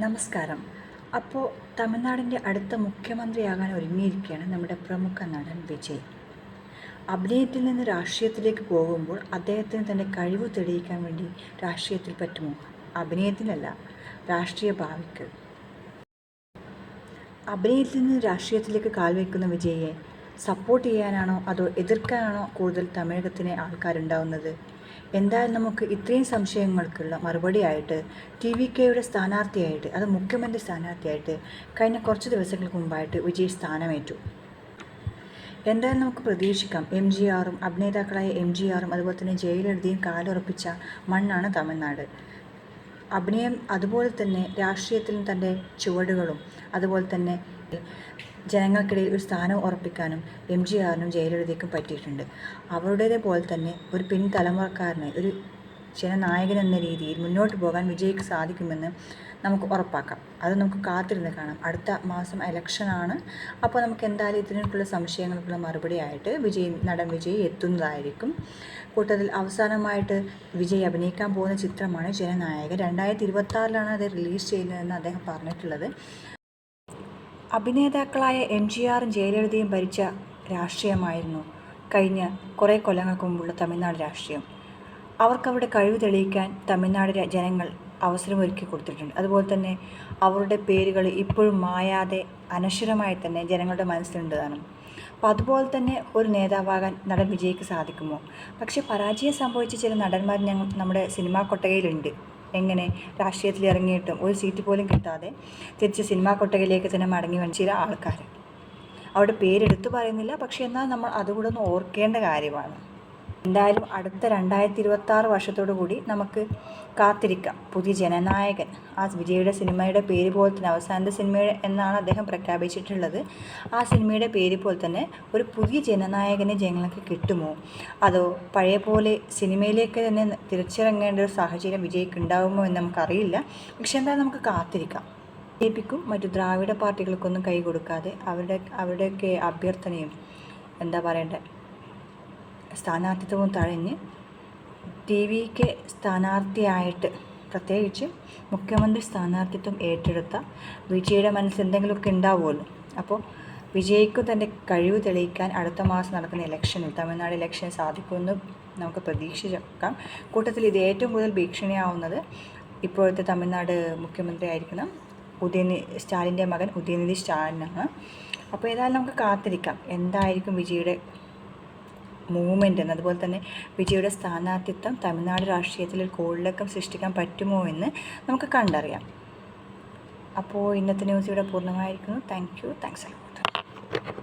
നമസ്കാരം. അപ്പോൾ തമിഴ്നാടിന്റെ അടുത്ത മുഖ്യമന്ത്രിയാകാൻ ഒരുങ്ങിയിരിക്കുകയാണ് നമ്മുടെ പ്രമുഖ നടൻ വിജയ്. അഭിനയത്തിൽ നിന്ന് രാഷ്ട്രീയത്തിലേക്ക് പോകുമ്പോൾ അദ്ദേഹത്തിന് തന്റെ കഴിവ് തെളിയിക്കാൻ വേണ്ടി രാഷ്ട്രീയത്തിൽ പറ്റുമോ? അഭിനയത്തിനല്ല രാഷ്ട്രീയ ഭാവിക്ക്. അഭിനയത്തിൽ നിന്ന് രാഷ്ട്രീയത്തിലേക്ക് കാൽവെക്കുന്ന വിജയെ സപ്പോർട്ട് ചെയ്യാനാണോ അതോ എതിർക്കാനാണോ കൂടുതൽ തമിഴകത്തിനെ ആൾക്കാരുണ്ടാവുന്നത്? എന്തായാലും നമുക്ക് ഇത്രയും സംശയങ്ങൾക്കുള്ള മറുപടിയായിട്ട് ടി വി കെയുടെ സ്ഥാനാർത്ഥിയായിട്ട് അത് മുഖ്യമന്ത്രി സ്ഥാനാർത്ഥിയായിട്ട് കഴിഞ്ഞ കുറച്ച് ദിവസങ്ങൾക്ക് മുമ്പായിട്ട് വിജയ് സ്ഥാനമേറ്റു. എന്തായാലും നമുക്ക് പ്രതീക്ഷിക്കാം. എം ജി ആറും അഭിനേതാക്കളായ എം ജി ആറും അതുപോലെ തന്നെ ജയിലെഴുതിയും കാലുറപ്പിച്ച മണ്ണാണ് തമിഴ്നാട്. അഭിനയം അതുപോലെ തന്നെ രാഷ്ട്രീയത്തിലും തന്റെ ചുവടുകളും അതുപോലെ തന്നെ ജനങ്ങൾക്കിടയിൽ ഒരു സ്ഥാനം ഉറപ്പിക്കാനും എം ജി ആറിനും ജയലളിതയ്ക്കും പറ്റിയിട്ടുണ്ട്. അവരുടേതുപോലെ തന്നെ ഒരു പിൻതലമുറക്കാരനെ ഒരു ജനനായകൻ എന്ന രീതിയിൽ മുന്നോട്ട് പോകാൻ വിജയിക്ക് സാധിക്കുമെന്ന് നമുക്ക് ഉറപ്പാക്കാം. അത് നമുക്ക് കാത്തിരുന്ന് കാണാം. അടുത്ത മാസം ഇലക്ഷനാണ് അപ്പോൾ നമുക്ക് എന്തായാലും ഇതിനുള്ള സംശയങ്ങൾക്കുള്ള മറുപടി ആയിട്ട് വിജയ് നടൻ വിജയ് എത്തുന്നതായിരിക്കും. കൂട്ടത്തിൽ അവസാനമായിട്ട് വിജയ് അഭിനയിക്കാൻ പോകുന്ന ചിത്രമാണ് ജനനായകൻ. രണ്ടായിരത്തി ഇരുപത്തി ആറിലാണ് അത് റിലീസ് ചെയ്യുന്നതെന്ന് അദ്ദേഹം പറഞ്ഞിട്ടുള്ളത്. അഭിനേതാക്കളായ എം ജി ആറും ജയലളിതയും ഭരിച്ച രാഷ്ട്രീയമായിരുന്നു. കഴിഞ്ഞ കുറേ കൊല്ലങ്ങൾക്ക് മുമ്പുള്ള തമിഴ്നാട് രാഷ്ട്രീയം. അവർക്കവരുടെ കഴിവ് തെളിയിക്കാൻ തമിഴ്നാട് ജനങ്ങൾ അവസരമൊരുക്കി കൊടുത്തിട്ടുണ്ട്. അതുപോലെ തന്നെ അവരുടെ പേരുകൾ ഇപ്പോഴും മായാതെ അനശ്വരമായി തന്നെ ജനങ്ങളുടെ മനസ്സിലുണ്ടതാണ് അപ്പം അതുപോലെ തന്നെ ഒരു നേതാവാകാൻ നടൻ വിജയ്ക്ക് സാധിക്കുമോ? പക്ഷേ പരാജയം സംഭവിച്ച ചില നടന്മാർ ഞങ്ങൾ നമ്മുടെ സിനിമാ കൊട്ടകയിലുണ്ട്. എങ്ങനെ? രാഷ്ട്രീയത്തിൽ ഇറങ്ങിയിട്ടും ഒരു സീറ്റ് പോലും കിട്ടാതെ തിരിച്ച് സിനിമാ കൊട്ടകയിലേക്ക് തന്നെ മടങ്ങി വന്ന ചില ആൾക്കാർ അവരുടെ പേരെടുത്തു പറയുന്നില്ല. പക്ഷേ എന്നാൽ നമ്മൾ അതുകൂടെ ഒന്ന് ഓർക്കേണ്ട കാര്യമാണ്. എന്തായാലും അടുത്ത രണ്ടായിരത്തി ഇരുപത്തി ആറ് വർഷത്തോടു കൂടി നമുക്ക് കാത്തിരിക്കാം. പുതിയ ജനനായകൻ. ആ വിജയുടെ സിനിമയുടെ പേര് പോലെ തന്നെ അവസാനത്തെ സിനിമയുടെ എന്നാണ് അദ്ദേഹം പ്രഖ്യാപിച്ചിട്ടുള്ളത്. ആ സിനിമയുടെ പേര് പോലെ തന്നെ ഒരു പുതിയ ജനനായകനെ ജനങ്ങൾക്ക് കിട്ടുമോ? അതോ പഴയ പോലെ സിനിമയിലേക്ക് തന്നെ തിരിച്ചിറങ്ങേണ്ട ഒരു സാഹചര്യം വിജയ്ക്ക് ഉണ്ടാകുമോ എന്ന് നമുക്കറിയില്ല. പക്ഷെ എന്തായാലും നമുക്ക് കാത്തിരിക്കാം. ബി ജെ പിക്കും മറ്റു ദ്രാവിഡ പാർട്ടികൾക്കൊന്നും കൈ കൊടുക്കാതെ അവരുടെ അവരുടെയൊക്കെ അഭ്യർത്ഥനയും എന്താ പറയേണ്ടത് സ്ഥാനാർത്ഥിത്വവും തഴഞ്ഞ് ടി വി കെ സ്ഥാനാർത്ഥിയായിട്ട് പ്രത്യേകിച്ച് മുഖ്യമന്ത്രി സ്ഥാനാർത്ഥിത്വം ഏറ്റെടുത്ത വിജയുടെ മനസ്സിൽ എന്തെങ്കിലുമൊക്കെ ഉണ്ടാവുമല്ലോ. അപ്പോൾ വിജയ്ക്ക് തന്റെ കഴിവ് തെളിയിക്കാൻ അടുത്ത മാസം നടക്കുന്ന ഇലക്ഷനിൽ തമിഴ്നാട് ഇലക്ഷൻ സാധിക്കുമെന്ന് നമുക്ക് പ്രതീക്ഷിച്ചേക്കാം കൂട്ടത്തിൽ ഇത് ഏറ്റവും കൂടുതൽ ഭീഷണിയാവുന്നത് ഇപ്പോഴത്തെ തമിഴ്നാട് മുഖ്യമന്ത്രി ആയിരിക്കണം. ഉദയനി സ്റ്റാലിന്റെ മകൻ ഉദയനിധി സ്റ്റാലിനാണ്. അപ്പോൾ ഏതായാലും നമുക്ക് കാത്തിരിക്കാം. എന്തായിരിക്കും വിജയുടെ മൂവ്മെന്റ് എന്ന്. അതുപോലെ തന്നെ വിജയുടെ സ്ഥാനാർത്ഥിത്വം തമിഴ്നാട് രാഷ്ട്രീയത്തിൽ ഒരു കോളിളക്കം സൃഷ്ടിക്കാൻ പറ്റുമോ എന്ന് നമുക്ക് കണ്ടറിയാം. അപ്പോൾ ഇന്നത്തെ ന്യൂസ് ഇവിടെ പൂർണമായിരിക്കുന്നു. Thank you thanks a lot